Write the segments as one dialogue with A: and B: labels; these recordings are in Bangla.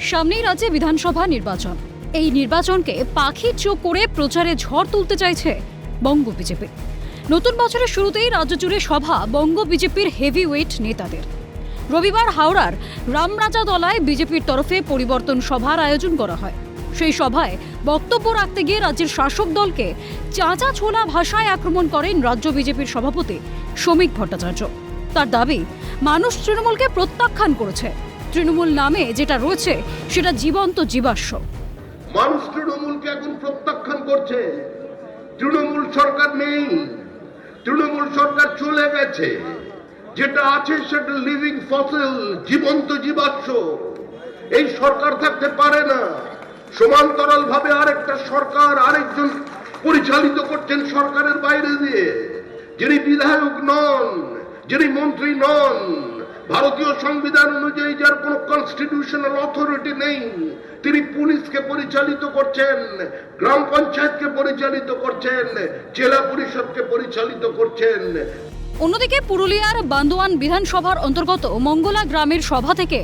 A: সামনেই রাজ্যে বিধানসভা নির্বাচন। এই নির্বাচনকে পাখির চোখ করে প্রচারে ঝড় তুলতে চাইছে বঙ্গ বিজেপি। নতুন বছরের শুরুতেই রাজ্য জুড়ে সভা বঙ্গ বিজেপির হেভিওয়েট নেতাদের। রবিবার হাওড়ার রামরাজাতলায় বিজেপির তরফে পরিবর্তন সভার আয়োজন করা হয়। সেই সভায় বক্তব্য রাখতে গিয়ে রাজ্যের শাসক দলকে চাঁচা ছোলা ভাষায় আক্রমণ করেন রাজ্য বিজেপির সভাপতি শ্রমিক ভট্টাচার্য। তার দাবি, মানুষ তৃণমূলকে প্রত্যাখ্যান করেছে। তৃণমূল নামে যেটা রয়েছে, সেটা জীবন্ত জীবাশ্ম।
B: মানুষ তৃণমূলকে এখন প্রত্যাখ্যান করছে। তৃণমূল সরকার নেই। তৃণমূল সরকার চলে গেছে। যেটা আছে সেটা লিভিং ফসিল জীবন্ত জীবাশ্ম। এই সরকার থাকতে পারে না। সমান্তরাল ভাবে আরেকটা সরকার, আরেকজন পরিচালিত করছেন সরকারের বাইরে দিয়ে। যিনি বিধায়ক নন, যিনি মন্ত্রী নন ভারতীয় সংবিধান অনুযায়ী যার কোনো কনস্টিটিউশনাল অথরিটি নেই, তিনি পুলিশকে পরিচালিত করছেন, গ্রাম পঞ্চায়েতকে পরিচালিত করছেন, জেলা পরিষদকে পরিচালিত করছেন।
A: অন্যদিকে পুরুলিয়ার বান্দোয়ান বিধানসভার অন্তর্গত মঙ্গলা গ্রামের সভা থেকে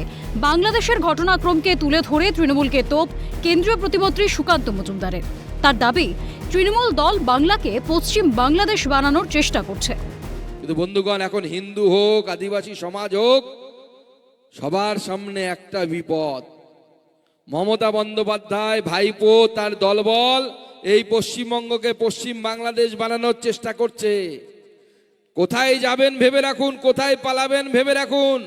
A: বাংলাদেশের ঘটনাক্রমকে তুলে ধরে তৃণমূলকে তোপ কেন্দ্রীয় প্রতিমন্ত্রী সুকান্ত মজুমদারের। তার দাবি, তৃণমূল দল বাংলাকে পশ্চিম বাংলাদেশ বানানোর চেষ্টা করছে।
C: কিন্তু বন্ধুগণ, এখন হিন্দু হোক, আদিবাসী সমাজ হোক, সবার সামনে একটা বিপদ। মমতা বন্দ্যোপাধ্যায় ভাইপো তার দলবল এই পশ্চিমবঙ্গকে পশ্চিম বাংলাদেশ বানানোর চেষ্টা করছে। কোথায় যাবেন ভেবে রাখুন, কোথায় পালাবেন ভেবে রাখুন।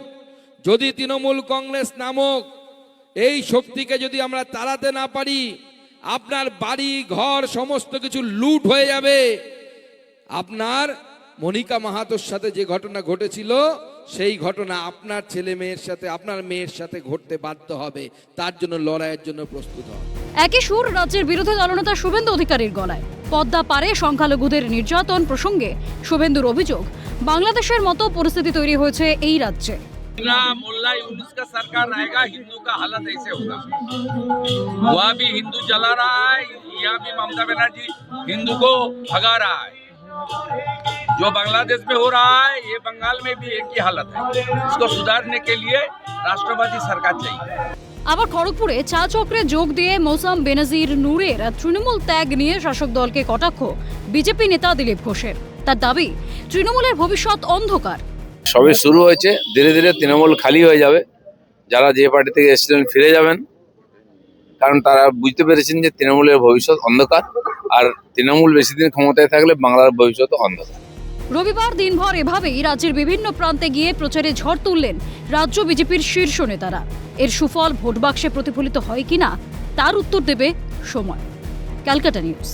C: যদি তৃণমূল কংগ্রেস নামক এই শক্তিকে যদি আমরা তাড়াতে না পারি, আপনার বাড়ি, ঘর, সমস্ত কিছু লুট হয়ে যাবে। আপনার মনিকা মাহাতোর সাথে যে ঘটনা ঘটেছিল সেই ঘটনা আপনার ছেলে মেয়ের সাথে আপনার মেয়ের সাথে ঘটতে বাধ্য হবে তার জন্য লড়াইয়ের জন্য প্রস্তুত হন
A: একই সুর রাজ্যের বিরোধী দলনেতা শুভেন্দু অধিকারীর গলায় পদ্মা পারে সংখ্যালঘুদের নির্যাতন প্রসঙ্গে শুভেন্দুর অভিযোগ বাংলাদেশের মতো পরিস্থিতি তৈরি হয়েছে এই রাজ্যে
D: ना मुल्ला यूनुस का सरकार रहेगा हिंदू का हालत ऐसे होगा वहाँ भी हिंदू जला रहा है यहाँ भी ममता बनर्जी हिंदू को भगा रहा है जो बांग्लादेश में हो रहा है ये बंगाल में भी एक ही हालत है इसको सुधारने के लिए राष्ट्रवादी सरकार चाहिए
A: আবার খড়গপুরে চা চক্রে যোগ দিয়ে মৌসাম বেনাজির নূরের তৃণমূল ত্যাগ নিয়ে শাসক দলকে কটাক্ষ বিজেপি নেতা দিলীপ ঘোষের তার দাবি তৃণমূলের ভবিষ্যৎ অন্ধকার
E: সবে শুরু হয়েছে ধীরে ধীরে তৃণমূল খালি হয়ে যাবে যারা যে পার্টি থেকে এসেছিলেন ফিরে যাবেন কারণ তারা বুঝতে পেরেছেন যে তৃণমূলের ভবিষ্যৎ অন্ধকার আর তৃণমূল বেশি দিন ক্ষমতায় থাকলে বাংলার ভবিষ্যৎ অন্ধকার
A: রবিবার দিনভর এভাবেই রাজ্যের বিভিন্ন প্রান্তে গিয়ে প্রচারে ঝড় তুললেন রাজ্য বিজেপির শীর্ষ নেতারা। এর সুফল ভোট বাক্সে প্রতিফলিত হয় কিনা, তার উত্তর দেবে সময়। ক্যালকাটা নিউজ।